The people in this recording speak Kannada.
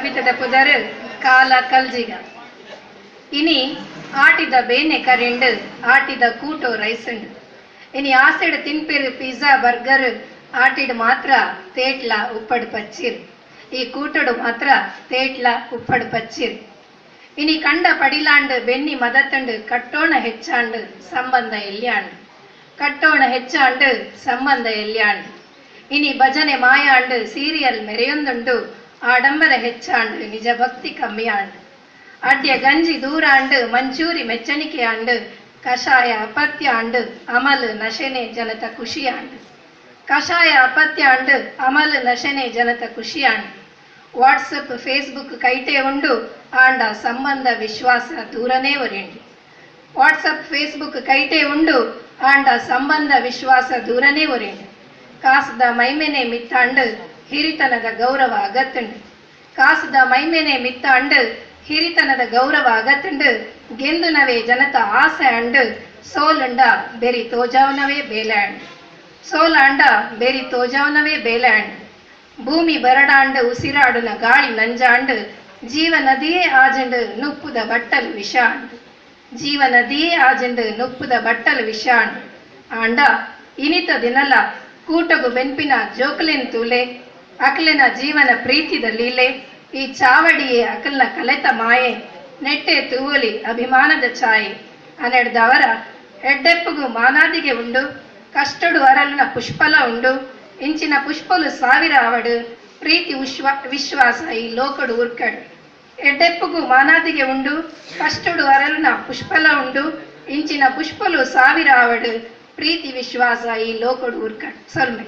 ಕವಿತದ ಪುದರ್ ಕಾಲ ಕಲ್ಜಿಗ ಇನಿ ಆಟಿದ ಬೇನೆ ಕರೆಂಡ್ ಆಟಿದ ಕೂಟೋ ರೈಸಂಡ್ ಇನಿ ಆಸೆಡ್ ತಿನ್ಪಿರ್ ಪಿಜ್ಜಾ ಬರ್ಗರ್ ಆಟಿಡ್ ಮಾತ್ರ ತೇಟ್ಲ ಉಪ್ಪಡ್ ಪಚ್ಚಿರ್ ಈ ಕೂಟಡು ಮಾತ್ರ ತೇಟ್ಲ ಉಪ್ಪಡ್ ಪಚ್ಚಿರ್ ಇನಿ ಕಂಡ ಪಡಿಲಾಂಡ್ ಬೆನ್ನಿ ಮದತಂಡ್ ಕಟ್ಟೋಣ ಹೆಚ್ಚಾಂಡ್ ಸಂಬಂಧ ಎಲ್ಯಾಂಡ್ ಕಟ್ಟೋಣ ಹೆಚ್ಚಾಂಡ್ ಸಂಬಂಧ ಎಲ್ಯಾಂಡ್ ಇನಿ ಭಜನೆ ಮಾಯಾಂಡ್ ಸೀರಿಯಲ್ ಮೆರೆಯೊಂದುಂಡು ಆಡಂಬರ ಹೆಚ್ಚಾಂಡ್ ನಿಜ ಭಕ್ತಿ ಕಮ್ಮಿಯಾಂಡ್ அட்ய ಗಂಜಿ தூராண்டு ಮಂಚೂರಿ ಮೆಚ್ಚಣಿಕೆ ಆಂಡ್ ಕಷಾಯ ಅಪತ್ಯ ಆಂಡ್ ಅಮಲ್ ನಶೆನೆ ಜನತ ಖುಷಿಯಾಂಡ್ ಕಷಾಯ ಅಪತ್ಯ ಆಂಡ್ ಅಮಲ್ ನಶೆನೆ ಜನತ ಖುಷಿಯಾಂಡ್ ವಾಟ್ಸಪ್ ಫೇಸ್ಬುಕ್ ಕೈಟೆ ಉಂಡು ಆಂಡ ಸಂಬಂಧ ವಿಶ್ವಾಸ ದೂರನೇ ಒರೆಂಡಿ ವಾಟ್ಸಪ್ ಫೇಸ್ಬುಕ್ ಕೈಟೆ ಉಂಡು ಆಂಡ ಸಂಬಂಧ ವಿಶ್ವಾಸ ದೂರನೇ ಒರೆಂಡಿ ಕಾಸದ ಮೈಮೆನೆ ಮಿತ್ತಾಂಡ್ ಹಿರಿತನದ ಗೌರವ ಅಗತ್ತಂಡು ಕಾಸದ ಮೈಮೆನೆ ಅಂಡು. ಹಿರಿತನದ ಗೌರವ ಅಗತ್ತಂಡು ಗೆಂದುನವೇ ಜನತ ಆಸೆ ಅಂಡು. ಸೋಲುಂಡ ಬೆರಿ ತೋಜಾವನವೇ ಬೇಲ್ಯಾಂಡ್ ಸೋಲಾಂಡ ಬೆರಿ ತೋಜಾವನವೇ ಬೇಲ್ಯಾಂಡ್ ಭೂಮಿ ಬರಡಾಂಡ್ ಉಸಿರಾಡುನ ಗಾಳಿ ನಂಜಾಂಡ್ ಜೀವನದಿಯೇ ಆಜಂಡ್, ನುಪ್ಪುದ ಬಟ್ಟಲು ವಿಷಾಂಡ್ ಜೀವನದಿಯೇ ಆಜಂಡ್, ನುಪ್ಪುದ ಬಟ್ಟಲು ವಿಷಾಂಡ್ ಆಂಡ, ಇನಿತ ದಿನಲ, ಕೂಟಗು ಬೆನ್ಪಿನ ಜೋಕ್ಲೆನ್ ತೂಲೆ. ಅಕಲೆನ ಜೀವನ ಪ್ರೀತಿದ ಲೀಲೆ ಈ ಚಾವಡಿಯೇ ಅಕಲ್ನ ಕಲೆತ ಮಾಯೆ. ನೆಟ್ಟೆ ತೂವಲಿ ಅಭಿಮಾನದ ಛಾಯೆ. ಅನೆಡ್ದವರ ಎಡ್ಡೆಪ್ಪುಗು ಮಾನಾದಿಗೆ ಉಂಡು. ಕಷ್ಟಡು ಅರಲ್ನ ಪುಷ್ಪಲ ಉಂಡು. ಇಂಚಿನ ಪುಷ್ಪಲು ಸಾವಿರ ಅವಡು ಪ್ರೀತಿ ವಿಶ್ವ ವಿಶ್ವಾಸ ಈ ಲೋಕಡು ಉರ್ಕಡು. ಎಡ್ಡೆಪ್ಪುಗು ಮಾನಾದಿಗೆ ಉಂಡು. ಕಷ್ಟಡು ಅರಲ್ನ ಪುಷ್ಪಲ ಉಂಡು. ಇಂಚಿನ ಪುಷ್ಪಲು ಸಾವಿರ ಅವಡು ಪ್ರೀತಿ ವಿಶ್ವಾಸ ಈ ಲೋಕಡು ಉರ್ಕಡು. ಸೊಲ್ಮೆ.